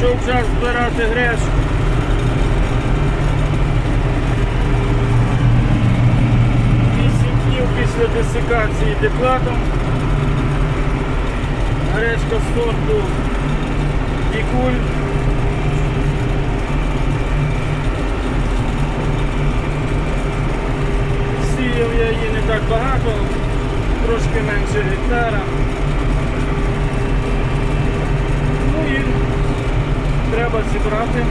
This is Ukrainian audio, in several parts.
Прийшов час збирати грешку. Вісім днів після десикації декладом. Гречка сорту Дікуль. Сіяв я її не так багато, трошки менше гектара. Ну і треба зібрати.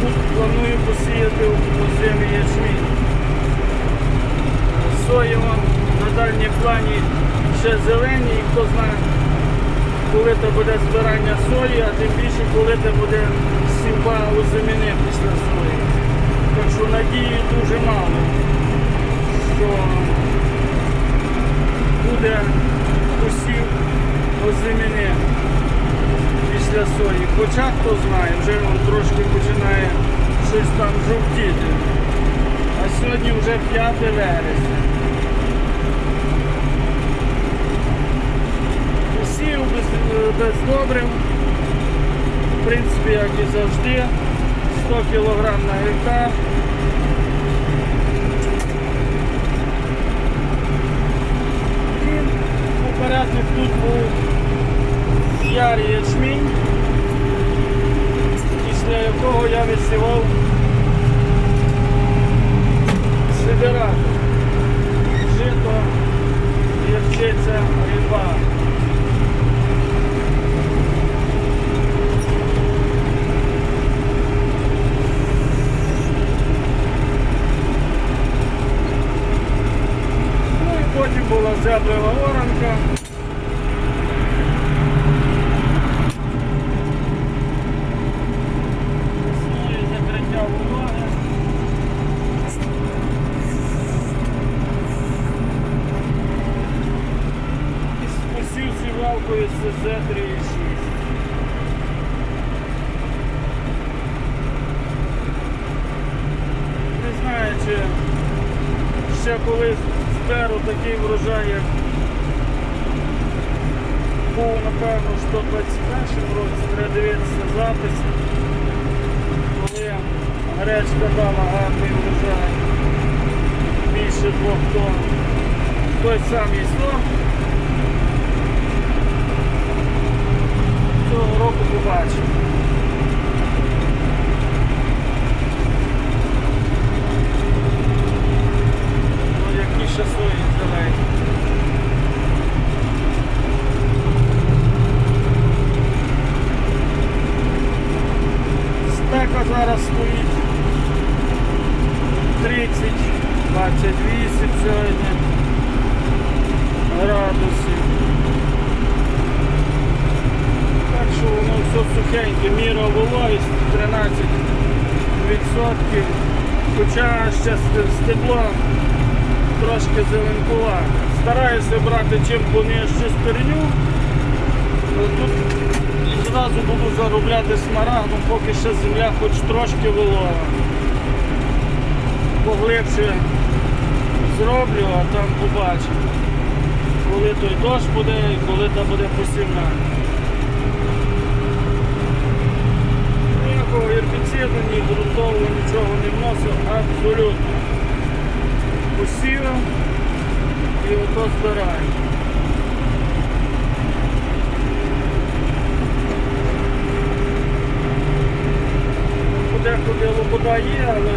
Тут планую посіяти у землі ячмінь. Соєва на дальній плані ще зелені, і хто знає, коли це буде збирання сої, а тим більше коли це буде сімба у землі після сої. Так що надії дуже мало, що буде посів озимини після сої. Хоча хто знає, вже він трошки починає щось там жовтіти. А сьогодні вже 5 вересня. Посів без, без добрив. В принципі, як і завжди, 100 кг на гектар. І попередник тут був ярий ячмінь, після якого я висівав сидератор. Жито, ярчиця, риба. Ну і потім була зяблива оранка. Весною закриття вологи. І Посів сівалкою СЗ-36. Не знаю, чи ще колись зберу такий врожай, як був, напевно, в 121 році, треба дивитися записи, коли гречка дала гарний врожай, більше двох тонн. Той самий сорт. Цього року побачимо. Ну, які ще свої зелені. Спека зараз стоїть 30, 28 сьогодні градусів. Так що воно все сухеньке, міра вологість 13 відсотків. Хоча ще ст- стебло трошки. Стараюся брати чим понижче стерню. Ну, Тут зразу буду заробляти смарагдом, поки ще земля хоч трошки волога. Поглибше зроблю, а там побачимо. Коли той дощ буде і коли та буде посівна. Ніякого гербіциду, ні ґрунтового нічого не вносив, абсолютно. Посівав і ото збираю. Подекуди лобода є, але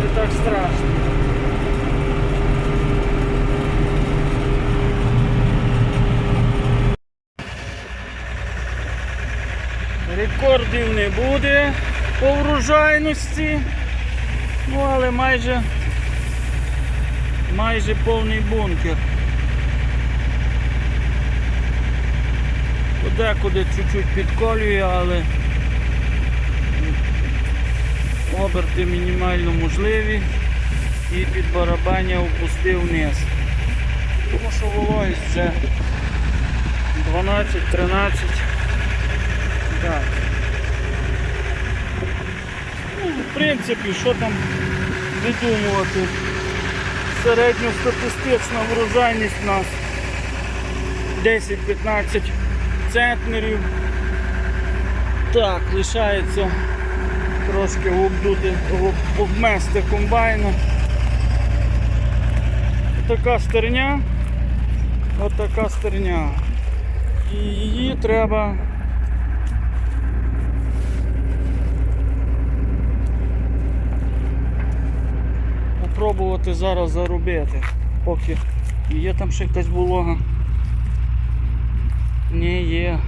не так страшно. Рекордів не буде по врожайності, ну але майже майже повний бункер. Подекуди чуть-чуть підколює, але оберти мінімально можливі і під барабання опустив вниз. Тому що вологість вже 12-13. Так. Ну, в принципі, що там видумувати? Середньостатистична врожайність у нас 10-15 центнерів. Так, лишається трошки обдути, обмести комбайну. Така стерня, отака стерня. І її треба попробувати зараз заробити. Поки є там ще якась волога. Ні, є.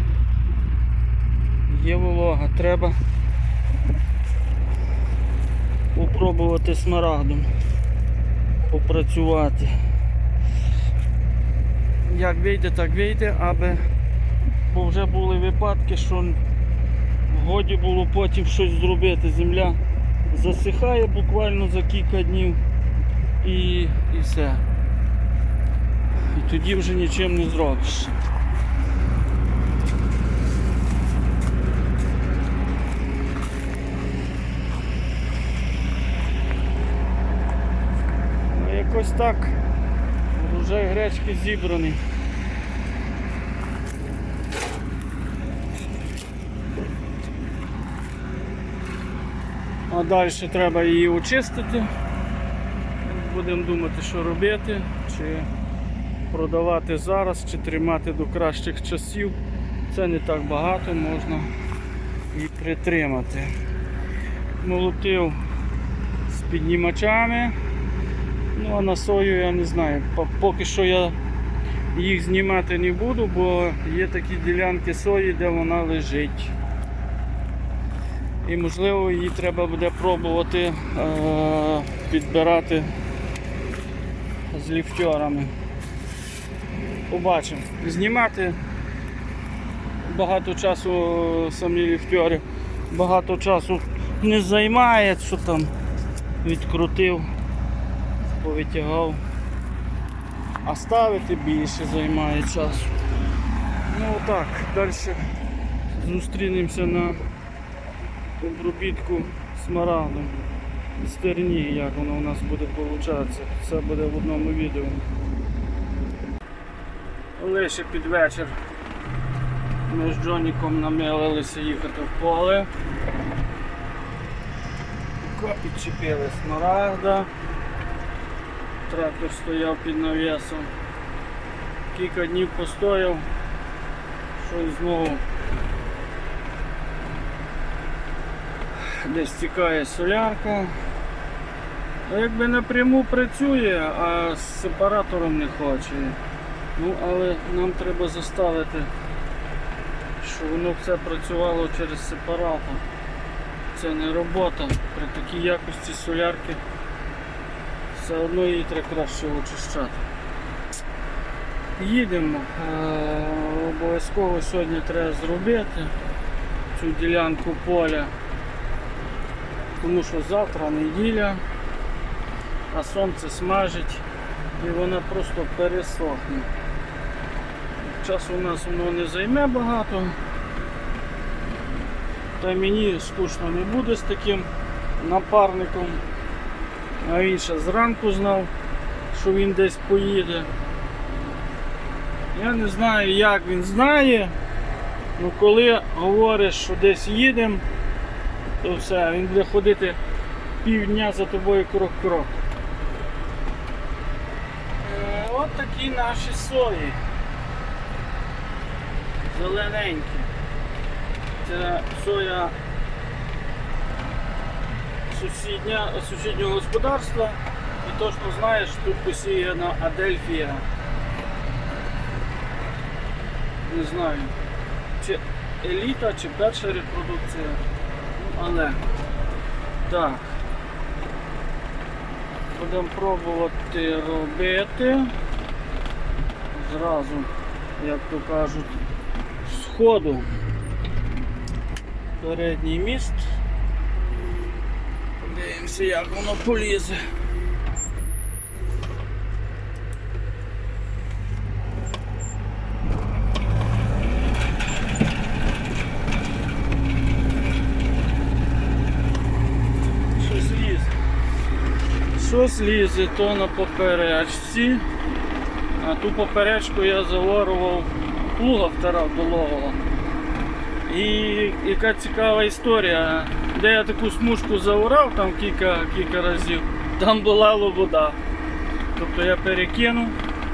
Є волога, треба попробувати смарагдом попрацювати. Як вийде, так вийде, аби бо вже були випадки, що годі було потім щось зробити. Земля засихає буквально за кілька днів і, і все. І тоді вже нічим не зробиш. Ну, якось так. Урожай гречки зібраний. А далі треба її очистити. Будемо думати, що робити, чи продавати зараз, чи тримати до кращих часів. Це не так багато, можна і притримати. Молотив з піднімачами. Ну а на сою я не знаю. Поки що я їх знімати не буду, бо є такі ділянки сої, де вона лежить. І можливо її треба буде пробувати е- підбирати з ліфтьорами. Побачимо. Знімати багато часу самі ліфтьори, багато часу не займає, що там відкрутив, повитягав. А ставити більше займає часу. Ну так, далі зустрінемося на обробітку смарагдом. Стерні, як воно у нас буде получатися. Це буде в одному відео. Лише під вечір ми з Джоніком намилилися їхати в поле. Підчепили смарагда. Трактор стояв під навісом. Кілька днів постояв, щось знову десь тікає солярка. Ну, Якби напряму працює, а з сепаратором не хоче. Ну, але нам треба заставити, щоб воно все працювало через сепаратор. Це не робота. При такій якості солярки все одно її треба краще очищати. Їдемо. Е, Обов'язково сьогодні треба зробити цю ділянку поля, тому що завтра неділя, а сонце смажить і вона просто пересохне. Часу у нас воно не займе багато. Та мені скучно не буде з таким напарником. А він ще зранку знав, що він десь поїде. Я не знаю, як він знає, але коли говориш, що десь їдемо, то все, він буде ходити півдня за тобою крок-крок. Е, От такі наші сої. Зелененькі. Це соя сусідня, сусіднього господарства. І точно знаєш, тут посіяна Адельфія. Не знаю, чи еліта, чи перша репродукція. Ну, але так. Будемо пробувати робити. Зразу, як то кажуть, з ходу. Передній міст. Подивимося, як воно полізе. Щось лізе. То на поперечці. А ту поперечку я заворував, плуга втирав до ловила. І яка цікава історія, де я таку смужку заурав там кілька, кілька разів, там була вода. Тобто я перекинув,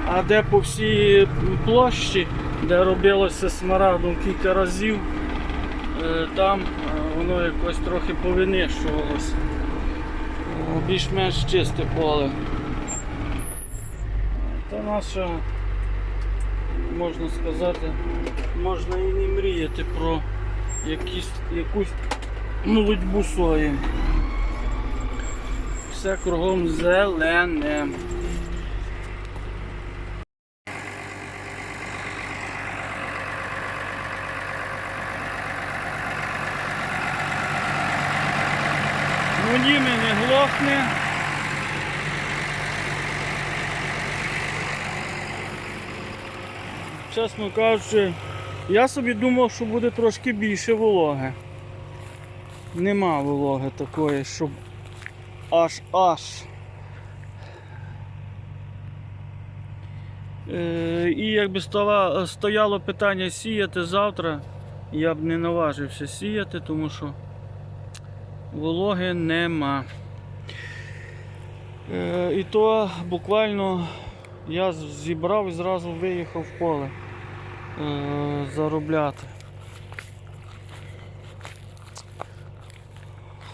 а де по всій площі, де робилося смарагдом кілька разів, е, там е, воно якось трохи повинищувалося. Е, Більш-менш чисте поле. Та наша, можна сказати, можна і не мріяти про якісь, якусь молодьбу сої. Все кругом зелене. Німи не глохне. Чесно кажучи, я собі думав, що буде трошки більше вологи. Нема вологи такої, щоб аж аж. Е, і якби стояло питання сіяти завтра, я б не наважився сіяти, тому що вологи нема. Е, і то буквально я зібрав і зразу виїхав в поле заробляти.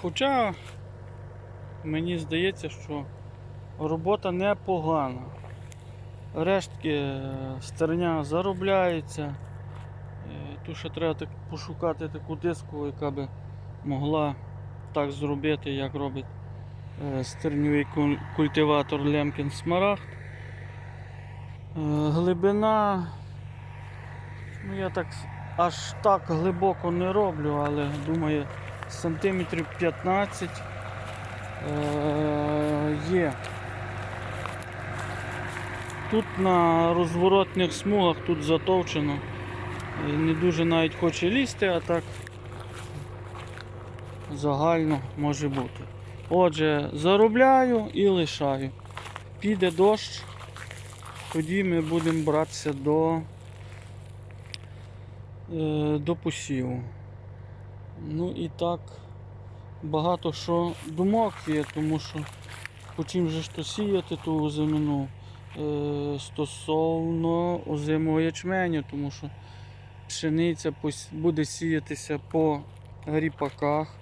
Хоча мені здається, що робота непогана. Рештки е, стерня заробляється. Е, Тут ще треба так пошукати таку диску, яка би могла так зробити, як робить е, стерньовий культиватор Лемкін Смарагд. Е, Глибина. Ну, я так аж так глибоко не роблю, але думаю, сантиметрів 15 е, є. Тут на розворотних смугах тут затовчено. Е, Не дуже навіть хоче лізти, а так загально може бути. Отже, заробляю і лишаю. Піде дощ, тоді ми будемо братися до, до посіву. Ну і так, багато що думок є, тому що по чим же ж то сіяти ту озимину е, стосовно озимого ячменю, тому що пшениця буде сіятися по ріпаках,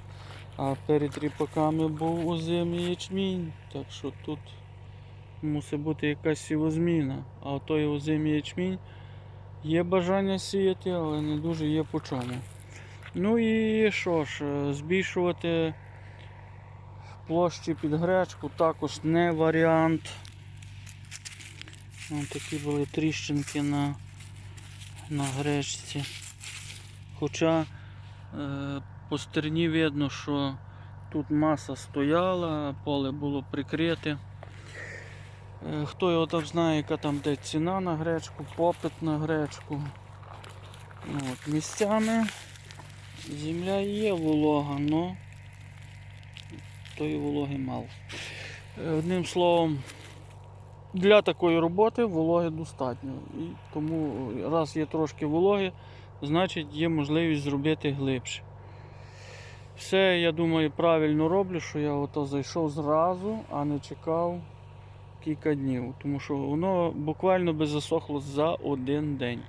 а перед ріпаками був озимий ячмінь, так що тут мусить бути якась сівозміна. А той озимий ячмінь є бажання сіяти, але не дуже є по чому. Ну і що ж, е, збільшувати площі під гречку також не варіант. Ось такі були тріщинки на, на гречці. Хоча е, по стерні видно, що тут маса стояла, поле було прикрите. Е, Хто його там знає, яка там де ціна на гречку, попит на гречку. Ну, От, місцями земля є волога, але тої вологи мало. Е, Одним словом, для такої роботи вологи достатньо. І тому раз є трошки вологи, значить є можливість зробити глибше. Все, я думаю, правильно роблю, що я ото зайшов зразу, а не чекав кілька днів, тому що воно буквально би засохло за один день.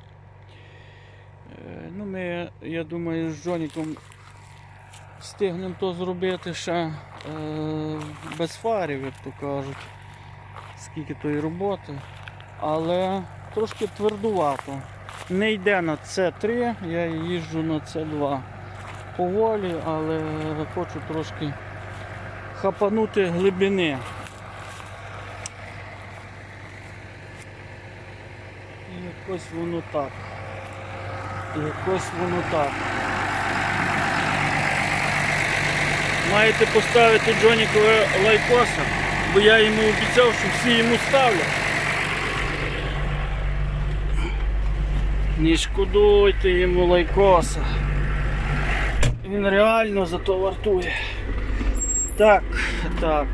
Е, Ну, ми, я думаю, з Джоніком встигнемо то зробити ще е, без фарів, як то кажуть, скільки тої роботи. Але трошки твердувато. Не йде на С3, я їжджу на С2 поволі, але хочу трошки хапанути глибини. І якось воно так. Якось воно так. Маєте поставити Джонікове лайкоса, бо я йому обіцяв, що всі йому ставлять. Не шкодуйте йому лайкоса. Він реально зато вартує. Так, так.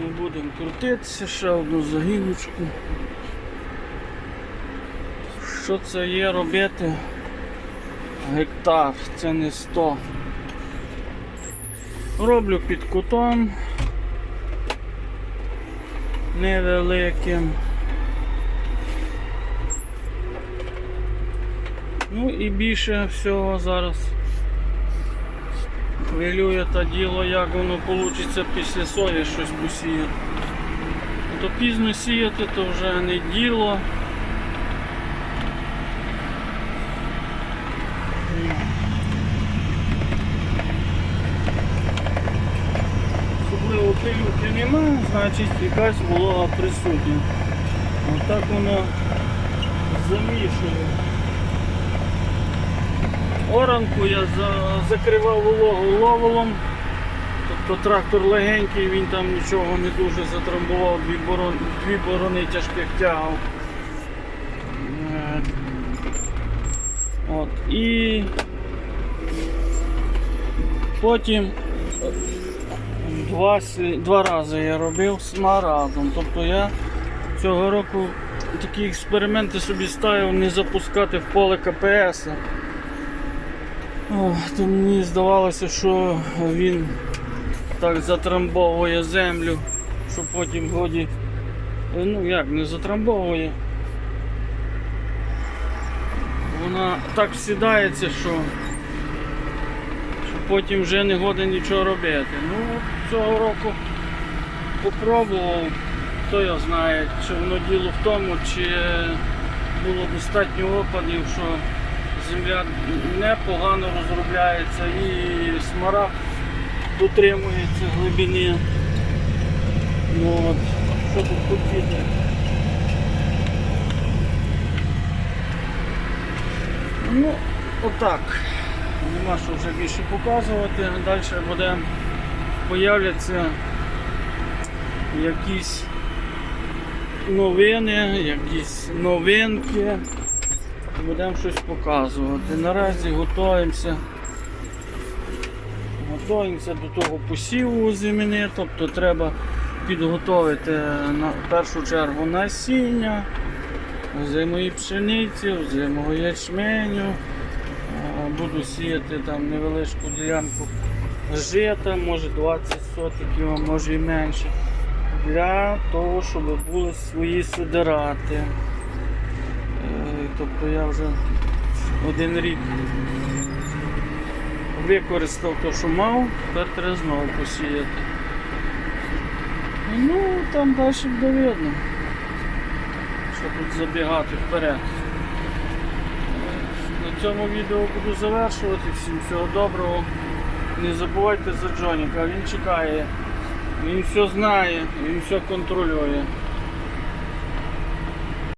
Не будемо крутитися, ще одну загіночку. Що це є робити? Гектар, це не 100. Роблю під кутом невеликим. Ну і більше всього зараз хвилює та діло, як воно вийде після сої щось посіяти. То пізно сіяти, то вже не діло. Особливо пилюки немає, значить якась волога присутня. Отак воно замішує. Оранку я закривав вологу ловелом. Тобто трактор легенький, він там нічого не дуже затрамбував, дві, борон, дві борони тяжких тягав. Е, От. І потім два, два рази я робив смарадом. Тобто я цього року такі експерименти собі ставив не запускати в поле КПС. То мені здавалося, що він так затрамбовує землю, що потім годі, е, ну як, не затрамбовує. Вона так всідається, що, що потім вже не годен нічого робити. Ну, цього року попробував, хто його знає, чи воно діло в тому, чи було достатньо опадів, що земля непогано розробляється і смарагд дотримується глибини. Ну, от, що тут хотіти? Ну, отак. Нема що вже більше показувати. Далі буде появляться якісь новини, якісь новинки. Будемо щось показувати. Наразі готуємося. Готуємося до того посіву зимини, тобто треба підготовити на в першу чергу насіння, зимої пшениці, зимого ячменю. Буду сіяти там невеличку ділянку жита, може 20 сотиків, може і менше. Для того, щоб були свої сидирати. Тобто я вже один рік використав те, що мав, тепер треба знову посіяти. Ну, там далі буде видно. Що тут забігати вперед. На цьому відео буду завершувати. Всім всього доброго. Не забувайте за Джоніка, він чекає, він все знає, він все контролює.